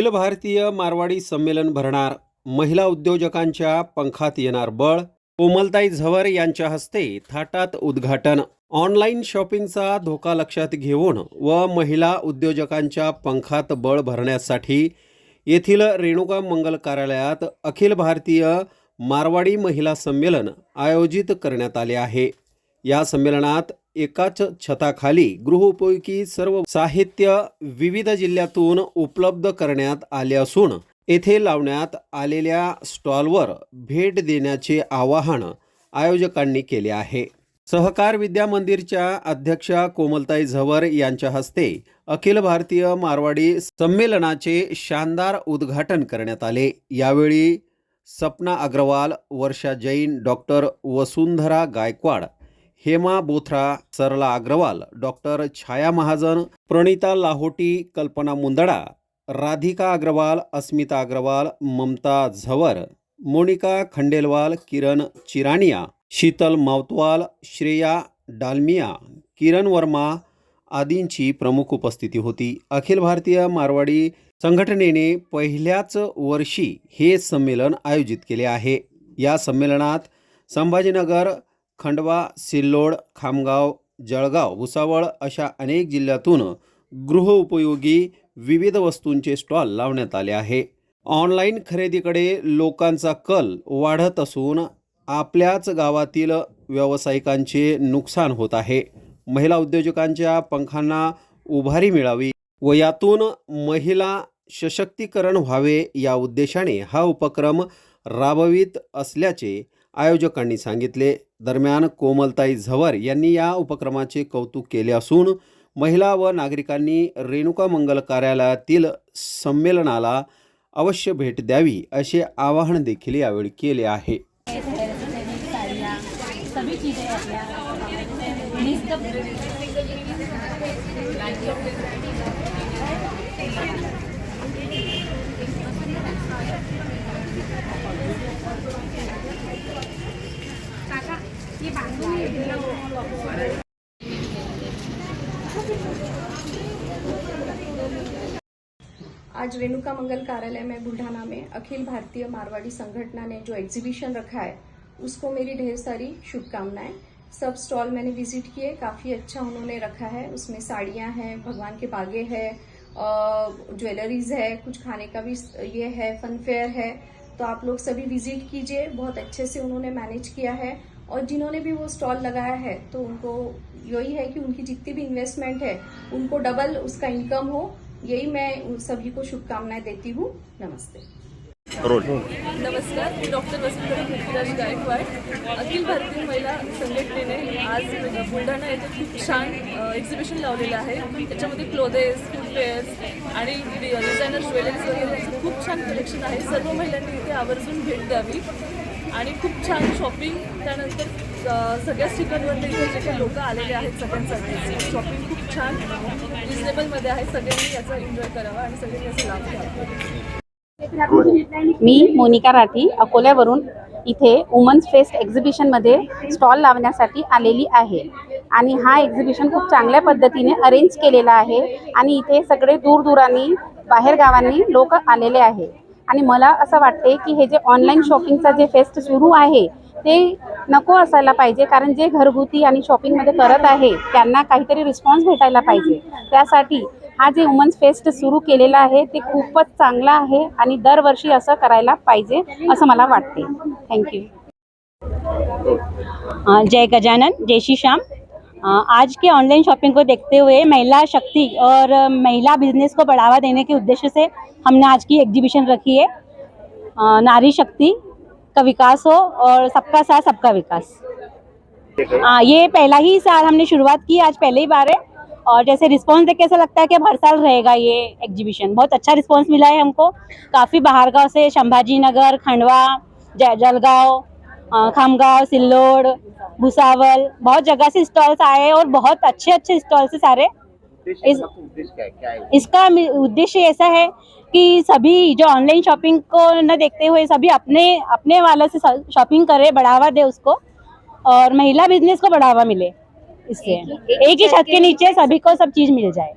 अखिल भारतीय मारवाडी संमेलन भरणार. महिला उद्योजकांच्या पंखात येणार बळ. कोमलताई झवर यांच्या हस्ते थाटात उद्घाटन. ऑनलाईन शॉपिंगचा धोका लक्षात घेऊन व महिला उद्योजकांच्या पंखात बळ भरण्यासाठी येथील रेणुका मंगल कार्यालयात अखिल भारतीय मारवाडी महिला संमेलन आयोजित करण्यात आले आहे. या संमेलनात एकाच छताखाली गृहोपयोगी सर्व साहित्य विविध जिल्ह्यातून उपलब्ध करण्यात आले असून येथे लावण्यात आलेल्या स्टॉलवर भेट देण्याचे आवाहन आयोजकांनी केले आहे. सहकार विद्या मंदिरच्या अध्यक्षा कोमलताई झवर यांच्या हस्ते अखिल भारतीय मारवाडी संमेलनाचे शानदार उद्घाटन करण्यात आले. यावेळी सपना अग्रवाल वर्षा जैन डॉक्टर वसुंधरा गायकवाड हेमा बोथरा सरला अग्रवाल डॉक्टर छाया महाजन प्रणिता लाहोटी कल्पना मुंदडा राधिका अग्रवाल अस्मिता अग्रवाल ममता झवर मोनिका खंडेलवाल किरण चिरानिया शीतल मावतवाल श्रेया डालमिया किरण वर्मा आदींची प्रमुख उपस्थिती होती. अखिल भारतीय मारवाडी संघटनेने पहिल्याच वर्षी हे संमेलन आयोजित केले आहे. या संमेलनात संभाजीनगर खंडवा सिल्लोड खामगाव जळगाव भुसावळ अशा अनेक जिल्ह्यातून गृहउपयोगी विविध वस्तूंचे स्टॉल लावण्यात आले आहे. ऑनलाईन खरेदीकडे लोकांचा कल वाढत असून आपल्याच गावातील व्यावसायिकांचे नुकसान होत आहे. महिला उद्योजकांच्या पंखांना उभारी मिळावी व यातून महिला सशक्तीकरण व्हावे या उद्देशाने हा उपक्रम राबवित असल्याचे आयोजकांनी सांगितले. दरम्यान कोमलताई झवर यांनी या उपक्रमाचे कौतुक केले असून महिला व नागरिकांनी रेणुका मंगल कार्यालयातील संमेलनाला अवश्य भेट द्यावी असे आवाहन देखील यावेळी केले आहे. आज रेणुका मंगल कार्यालय में बुल्ढाना में अखिल भारतीय मारवाड़ी संगठना ने जो एग्जीबिशन रखा है, उसको मेरी ढेर सारी शुभकामनाएँ। सब स्टॉल मैंने विज़िट किए, काफ़ी अच्छा उन्होंने रखा है। उसमें साड़ियाँ हैं, भगवान के बागे है ज्वेलरीज है, कुछ खाने का भी ये है फनफेयर है। तो आप लोग सभी विज़िट कीजिए, बहुत अच्छे से उन्होंने मैनेज किया है। और जिन्होंने भी वो स्टॉल लगाया है तो उनको यही है कि उनकी जितनी भी इन्वेस्टमेंट है, उनको डबल उसका इनकम हो। यही मैं उन सभी को शुभकामनाएं देती हूँ। नमस्ते। नमस्कार मी डॉक्टर वसुंधरा पृथ्वीराज गायकवाड. अखिल भारतीय महिला संघटनेने आज बुलढाणा येथे खूप छान एक्झिबिशन लावलेलं आहे. त्याच्यामध्ये क्लोदेस फुटवेअर्स आणि डिझायनर ज्वेलरीज वगैरे. खूप छान कलेक्शन आहे. सर्व महिलांनी इथे आवर्जून भेट द्यावी. आणि खूप छान शॉपिंग त्यानंतर सगळ्याच ठिकाणवरती इथे जे काही लोक आलेले आहेत सगळ्यांसाठी. शॉपिंग खूप छान रिजनेबलमध्ये आहे. सगळ्यांनी याचा एन्जॉय करावा आणि सगळ्यांनी याचा लाभ घ्यावा. मी मोनिका राठी अकोल्यावरून इथे वुमन्स फेस्ट एक्झिबिशनमध्ये स्टॉल लावण्यासाठी आलेली आहे. आणि हा एक्झिबिशन खूप चांगल्या पद्धतीने अरेंज केलेला आहे. आणि इथे सगळे दूरदूरांनी बाहेर गावांनी लोक आलेले आहे आणि मला असं वाटते की हे जे ऑनलाईन शॉपिंगचा जे फेस्ट सुरू आहे ते नको असायला पाहिजे. कारण जे घरगुती आणि शॉपिंगमध्ये करत आहे त्यांना काहीतरी रिस्पॉन्स भेटायला पाहिजे. त्यासाठी हा जे वुमन्स फेस्ट सुरू केलेला आहे ते खूपच चांगला आहे आणि दरवर्षी असं करायला पाहिजे असं मला वाटते थँक्यू जय गजानन जय श्री श्याम. आज के ऑनलाइन शॉपिंग को देखते हुए महिला शक्ति और महिला बिज़नेस को बढ़ावा देने के उद्देश्य से हमने आज की एग्जीबिशन रखी है। नारी शक्ति का विकास हो और सबका साथ सबका विकास। अ, ये पहला ही साल हमने शुरुआत की आज पहले ही बार है। और जैसे रिस्पांस देख के ऐसा लगता है कि हर साल रहेगा ये एग्जीबिशन बहुत अच्छा रिस्पांस मिला है हमको। काफ़ी बाहर गाँव से संभाजी नगर खंडवा जलगांव खामगांव सिल्लोड भुसावल बहुत जगह से स्टॉल्स आए और बहुत अच्छे अच्छे स्टॉल्स है सारे। इस इसका उद्देश्य ऐसा है कि सभी जो ऑनलाइन शॉपिंग को न देखते हुए सभी अपने अपने वालों से शॉपिंग करे बढ़ावा दे उसको और महिला बिज़नेस को बढ़ावा मिले इससे। एक ही छत के नीचे सभी को सब चीज़ मिल जाए।